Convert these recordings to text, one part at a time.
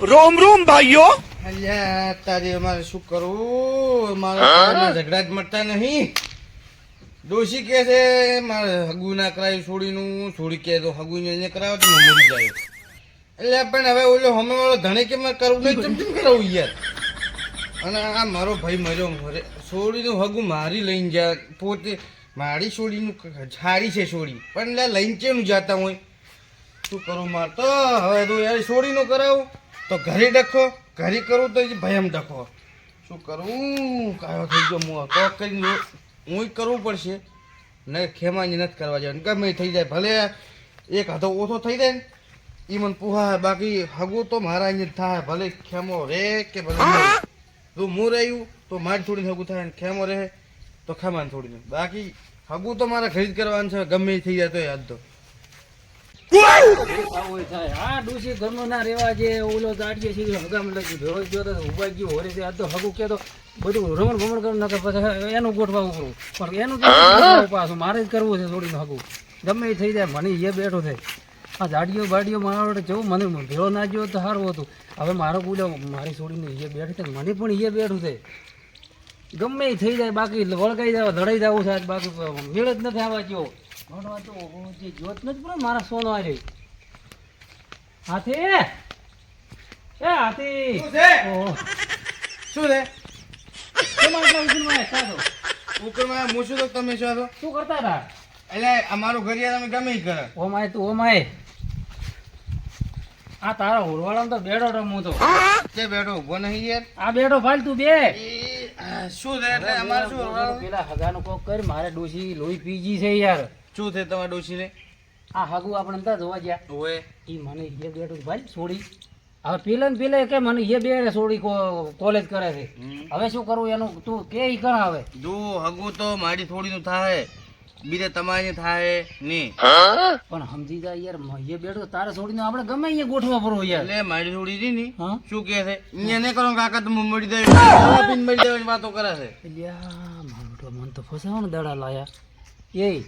રોમ રોમ ભાઈઓ. અલ્યા તારી અમારે શું કરવું? મારા ઝઘડા જ મળતા નહીં. દોષી કે છે મારે હગુ ના કરાયું છોડીનું. છોડી કે તો હગુ ને કરાવે તો મરી જાય એટલે પણ હવે ઓલો હમે વાળો ધણે કે મારે કરવું નહીં? ચમ ચમ કરાવું યાર? અને આ મારો ભાઈ મર્યો મરે. છોડીનું હગુ મારી લઈને જા. પોતે મારી છોડીનું સારી છે છોડી. પણ લઈને કેમ જાતા હોય? શું કરું મારે? તો હવે તો યાર છોડીનું કરાવું. તો ઘરે ડખો, ઘરે કરું તો ભયમ ડખો. શું કરું? કાયો થઈ ગયો હું તો કરીને હું કરવું પડશે. ને ખેમાની નથી કરવા જવાનું ગમે થઈ જાય. ભલે એક હાથો ઓછો થઈ જાય ને એ મને પુહા બાકી હગું તો મારા અહીંયા થાય. ભલે ખેમો રે કે ભલે તું. હું રહ્યું તો મારે થોડી હગું થાય ને ખેમો રહે તો ખેમાને થોડી બાકી હગું તો મારે ખરીદ કરવાનું છે. ગમે થઈ જાય તો યાદ તો. આ ના રહેવા જે ઓલો દાડીએ છે હગામ ગયો તો ઊભા ગયો હોરે છે આ તો હગું કે બધું રમણ ભમણ કરું નાખે એનું પાછું મારે જ કરવું છે થોડીનું હગું ગમે એ થઈ જાય મને એ બેઠો થાય આ દાડીઓ બાડીઓ મારા વડે જવું મને ભેળો ના ગયો તો સારું હતું હવે મારો પૂજો મારી છોડીને એ બેઠી થાય મને પણ એ બેઠું થાય ગમે થઈ જાય બાકી વળગાઈ જાવ લડાઈ જવું છે આજ બાકી મેળ જ નથી આવવા જેવો ભણવા તો જે જોત નથી પડે મારા સોનો આ રહી હાથી! એ હાથી! શું છે? શું છે? કેમ આટલા ઉછીનમાં આવ્યા? છો? ઉપરમાં હું શું તો તમે શું છો? શું કરતા હતા? એટલે અમારું ઘર યાર તમે ગમે કરે. ઓમાય તું ઓમાય આ તારા હોરવાળામાં તો બેડો રમું તો બેઠો ઊભો નહીં યાર. આ બેઠો તું બે. શું છે? એટલે અમારે શું? પેલા હગાનું કોક કર મારે ડોસી લોહી પીજી છે યાર. શું થયું તમારા ડોશીને? આ હાગુ આપણે નતા જોવા ગયા. ઓએ એ મને એ બેઠું ભાઈ છોડી. હવે પેલા ને પેલા કે મને એ બે છોડી કો- કોલેજ કરે છે. હવે શું કરવું એનું? તું કે ઈ કર હવે. જો હગુ તો મારી થોડીનું થાય. બીજે તમારી થાય નહીં પણ સમજી જાય યાર મ- એ બેઠો તારે છોડીને આપણે ગમે અહીંયા ગોઠવા પડો યાર. એટલે મારી થોડી રહી ની. શું કે છે? અહીંયા નહીં કરો કાકા તો મળી જાય મળી જાય વાતો કરે છે. મન તો મન તો ફસાવાનું દડા લાયા. એ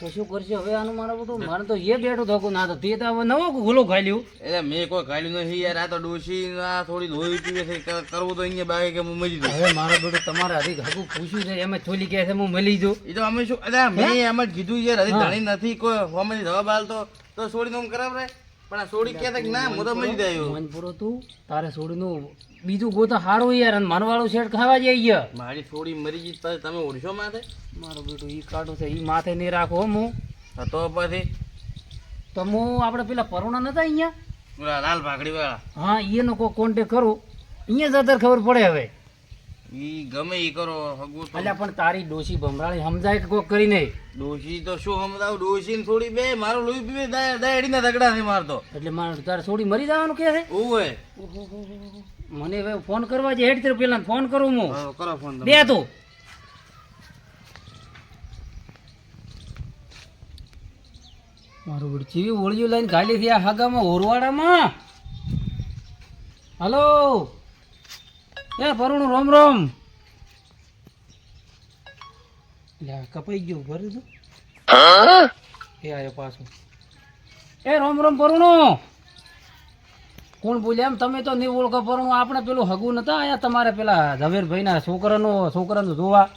તો શું કરશે? હવે આનું મારે બધું મારે તો એ બેઠો ધોકું ના તો તે તો હવે નવો ગુલો ખાલ્યું. એટલે મેં કોઈ ખાલ્યું નથી યાર. આ તો ડોસી આ થોડી લોહી પીવે છે. કરવું તો અહીંયા બાકી કે હું મરી દઉં હવે મારો બેટું તમારે હજી હગું પૂછ્યું છે એમ જ થોલી કહે છે હું મળી એ તો અમે શું એટલે મેં એમ જ કીધું યાર હજી ધણી નથી કોઈ હોમેથી જવાબ આલતો તો છોડી દઉં ખરાબ રહે? પણ આ સોડી કહેતા કે ના હું તો મન પૂરો તું. તારે છોડીનું બીજું ગોતો હારું યાર અને મારવાળું શેડ ખાવા જઈએ મારી સોડી મરી ગઈ પછી તમે ઓળશો માથે? મારો બેટો ઈ કાઢો છે ઈ માથે નહીં રાખો હો હું તો પછી? તો હું આપણે પેલા પરુણા નતા અહીંયા? લાલ ભાગડી વાળા હા એનો કોઈ કોન્ટેક કરું અહીંયા જતર ખબર પડે હવે. ઈ ગમે ઈ કરો હગું અલ્યા પણ તારી ડોશી ભમરાળી સમજાય કે કોક કરી નહીં? ડોશી તો શું સમજાવ? ડોશી ને થોડી બે મારું લોહી પીવે દાયડી ના દગડા છે મારતો એટલે મારે તારે થોડી મરી જવાનું કે છે? ઓવે મને હવે ફોન કરવા જે હેડ તરફ પેલા ફોન કરું હું. કરો ફોન બે તું. મારું ચીવી ઓળિયું લઈને ગાડી થયા હાગામાં ઓરવાડામાં? હલો? એ પરુણું રોમ રોમ. લે કપાઈ ગયું ભરી તું એ આયો પાછો. એ રોમ રોમ પરુણું. કોણ બોલ્યા એમ? તમે તો નહીં ઓળખો પરણું. આપણે પેલું હગું નતા આયા તમારે પેલા ઝવેરભાઈના છોકરાનું છોકરાનું જોવા?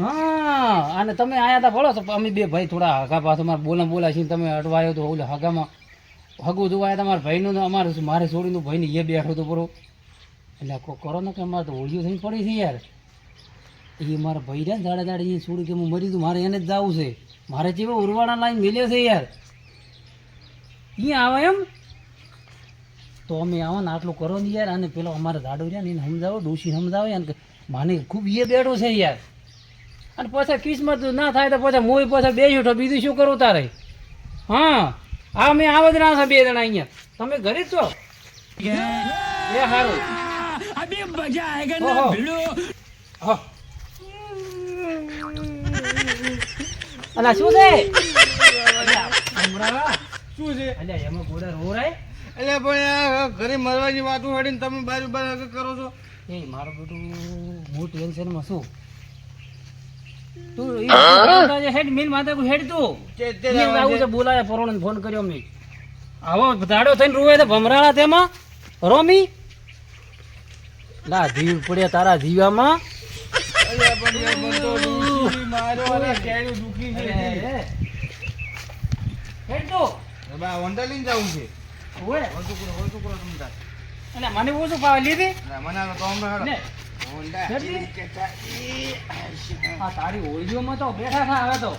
હા અને તમે આયા તા ભળો તો અમે બે ભાઈ થોડા હગા પાછો. મારે બોલા બોલા છીએ તમે અટવાયો તો ઓલા હગામાં હગું જોવાય તમારા ભાઈનું ને અમારે મારે છોડીનું ભાઈને એ બેઠો તો બરો. એટલે કરો ને કે અમારે તો હોળીઓ થઈને પડી છે યાર. એ મારા ભાઈ રહ્યા ને દાડા દાડા અહીંયા છોડી કે હું મરી દઉં મારે એને જ જવું છે. મારે જેવો ઉરવાડા લાઈન મેલ્યો છે યાર. અહીંયા આવે એમ. તો અમે આવો ને આટલું કરો ને યાર, અને પેલો અમારે દાડો રહ્યા ને એને સમજાવો ડોસી સમજાવે કે માને ખૂબ એ બેઠો છે યાર. અને પાછા કિસ્મત ના થાય તો પછી મોય પાછા બે ઉઠો બીજું શું કરું તારે? હા. હા અમે આ બધા છે બે જણા અહીંયા. તમે ઘરે છો? એ હારું. અબે મજા આયગા ના ભીડો? અલા શું છે? શું છે? અલ્યા એમાં ગોડા રો રાય. અલ્યા પણ ઘરે મરવાની વાત હડીને તમે બાર બાર કરો છો. એ મારું બધું બહુ ટેન્શનમાં શું? તું ઈ હેડ મિલ માથે હેડ તું. ઈ આવું છે બોલાયા પરોણે ફોન કર્યો મેં. આવો દાડો થઈને રૂવે તો ભમરાળા તેમાં. રોમી. લા જીવ પડ્યા તારા જીવામાં. મને ઓછું પાવા લીધી? ના, મને તારી હોળીઓમાં તો બેઠા થા હવે તો.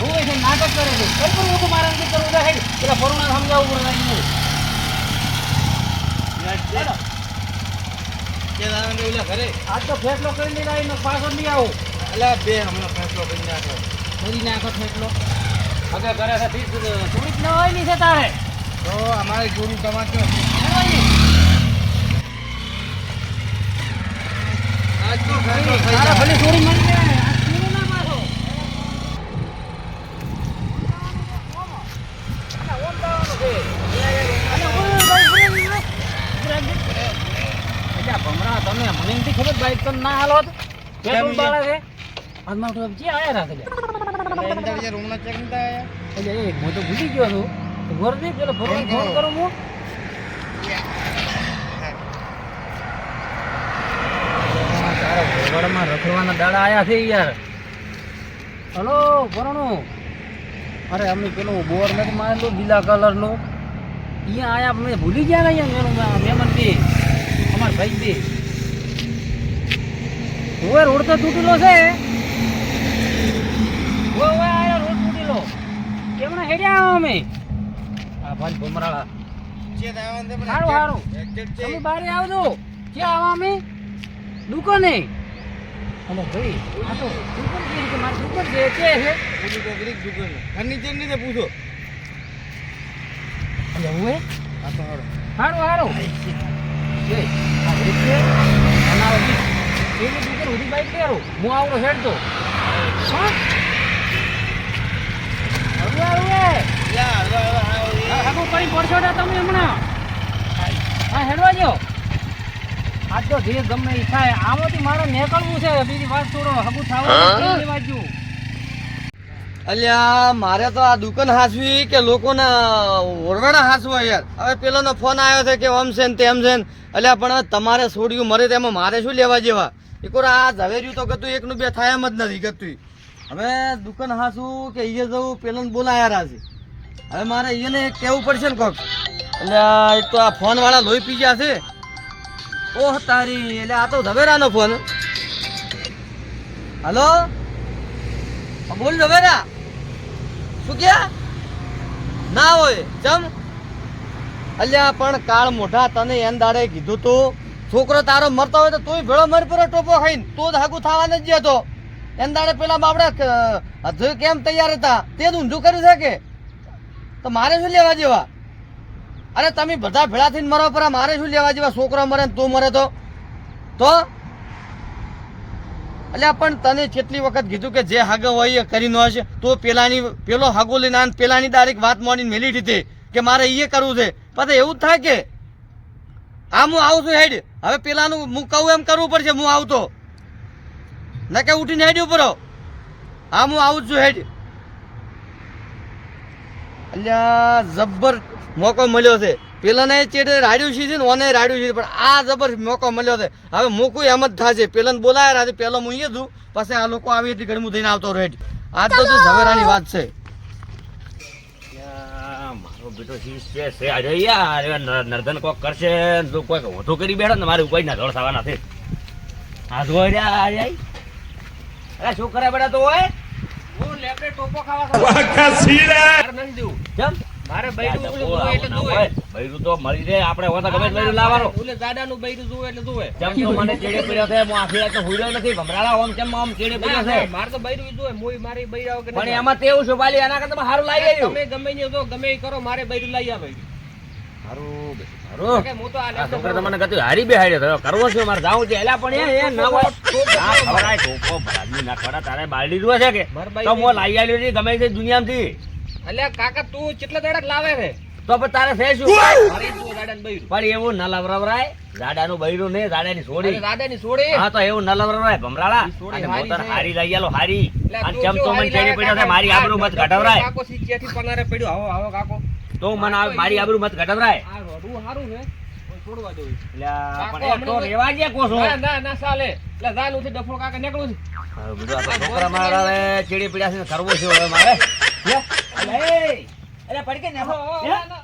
રોવે છે નાટક કરે છે. કઈ પણ ઓછું મારે નથી કરવું હેડ પેલા સમજાવવું પડે ઘરે? આજ તો ફેસલો કરી લીધા પાછો નહીં આવું. એટલે બે હમણાં ફેસલો કરી નાખ્યો. કરી નાખો ફેસલો. હવે ઘરે થોડીક ન હોય નહીં છે તારે. તો અમારી જોડી તમારે તો હેડો ઈ. આજ તો ફેંસલો થઈ તારે જાય. ભલે થોડી મળી જાય આ ચીરું ના પાછો અલા, ઓમ દાવાનું છે. અલા, ઓય, ભાઈ, ભલે ઈ રે. અલ્યા, ભમરા, તમે મને નથી બાઈક તો ના હાલો આજમાં તો જે આયા રાખે તો ભૂલી ગયો છું. વર્દી પેલો ફોન કરું હું આ ભરવાડમાં રખડવાના દાડા આયા છે યાર. હલો ભરણું અરે અમે પેલું બોર નથી મારેલું લીલા કલરનું. અહીંયા આયા મેં ભૂલી ગયા ને અહીંયા મેનું મહેમાન બે. અમાર ભાઈ બી. ઓય રોડ તો તૂટેલો છે. ઓય આયા રોડ તૂટેલો. કેમણા હેડ્યા અમે? આ ભાઈ ભમરાળા. આવ્યા. તમે બારે આવજો. ક્યાં આવા અમે? દુકાને? અને ભાઈ આ તો દુકાન છે કે મારી દુકાન છે કે છે પૂછો તો ગ્રીક દુકાન. ફર્નિચરની છે પૂછો. અને હું એ આ તો હારો હારો જય આ ગ્રીક છે. અનાવતી એની દુકાન ઉધી બાઈક લેરો હું આવડો હેડ તો. હા? હવે આવે યા, હવે, હવે, હા હું કરી પડશો ને તમે હમણાં. હા હેડવા જો આજ તો જે ગમે ઈ થાય. આમાંથી મારે નીકળવું છે. બીજી વાત છોડો. હગું થવાનું લેવા અલ્યા મારે તો આ દુકાન હાસવી કે લોકોના ઓરવાડા હાસવા યાર. હવે પેલોનો ફોન આવ્યો છે કે આમ છે ને તેમ છે ને. અલ્યા પણ તમારે છોડ્યું મરે તેમાં મારે શું લેવા જેવા? એક વાર આ ઝવેર્યું તો કતું એકનું બે થાય એમ જ નથી કતું હવે દુકાન હાસું કે અહીંયા જવું પેલોને બોલાયા રાશે હવે મારે એને કહેવું પડશે ને કોક. એટલે એક તો આ ફોનવાળા લોહી પી ગયા છે. ઓહ, તારી, એટલે આ તો ઝવેરાનો ફોન. હલો? બોલ ઝવેરા. શું ક્યાં ના હોય, ચમ? અલ્યા, પણ કાળ મોઢા તને એન દાડે કીધું તું. છોકરો તારો મરતો હોય તો તું ભેળો મરી પડે ટોપો ખાઈને તો જ હાગુ થવા નથી જતો એન દાડે પેલા બાપડે હજુ કેમ તૈયાર હતા? તે જ ઊંધું કર્યું છે તો મારે શું લેવા જેવા? અરે તમે બધા ભેળા થઈને મરો પર મારે શું લેવા જેવા છોકરો મરે તું મરે તો? તો? અલ્યા પણ તને કેટલી વખત કીધું કે જે હાગો હોય એ કરી નો હશે. તો પેલાની પેલો હાગો લઈને આને પેલાની ડાયરેક્ટ વાત મોડીને મેલી દીધી કે મારે એ કરવું છે. પછી એવું જ થાય કે આ હું આવું છું હેડ. હવે પેલાનું હું કહું એમ કરવું પડશે, હું આવતો. ન કે ઉઠીને હેડ ઉપરો આમ હું આવું છું હેડ. અલ્યા જબ્બર મોકો મળ્યો છે. પેલાને ચેડે રાડ્યું છે ને ઓને રાડ્યું છે પણ આ જબર મોકો મળ્યો છે. હવે મૂકું એમ જ થશે. પેલાને બોલાયા રાતે પેલો હું અહીંયા છું. પછી આ લોકો આવી એટલી ગરમું થઈને આવતો રેડ આ તો તું ઝવેરાની વાત છે. યા, મારો બેટો શીશ છે છે અરે યાર નર્ધન કોક કરશે તો કોઈક ઓઢો કરી બેઠો ને મારે ઉપાય ના ધોળ થવાના છે. આ રહ્યા. અરે શું કરે બેટા તો હોય હું ટોપો ખાવા ખાવા. નથી દેવું કેમ? મારે બૈરું જોવે એટલે જોવે. બૈરું તો મળી રહે આપણે હોતા ગમે બૈરું લાવવાનો. ઓલે દાદાનું બૈરું જોવે એટલે જોવે. તો મને ચેડે પડ્યો છે હું આખી રાત તો નથી. ભમરાળા ઓમ કેમ આમ ચેડે પડ્યો છે? મારે તો બૈરું ઈ જોવે. મોય મારી બૈરા વગર પણ નથી એમાં તેવું છે એના કરતા સારું લાવી આવ્યું તમે ગમે જો ગમે કરો મારે બૈરું લઈ આવે. સારું સારું કે હું તો આ આ લેબડે છોકરા તો મને કહેતું હારી કરવો મારે જાવું છે. એલા પણ એ એ ન ટોપો ભરાજી ના બૈરું. એવું ન લવરવરાય. જાડાનું બૈરું નહીં જાડાની સોડી હા તો એવું ન લવરવરાય ભમરાળા. મોતર હારી લઈ હારી. અને તું ચમ જો તો મને પડ્યો મારી આબરૂ મત ઘટાવરાય. કાકો સી પનારે પડ્યો. આવો આવો કાકો. તો મને મારી આબરૂ મત ઘટવરાય આ રોડું સારું છે. છોડવા દો એટલે પણ તો રેવા દે કોસો. ના ના એટલે જાનું છે ડફો કાકા નીકળું છે. બધું આ છોકરા મારા હવે ચીડી પીડ્યા છે કરવું છે હવે મારે. લે, અલે, એ, અલે પડી કે ને ના, ના,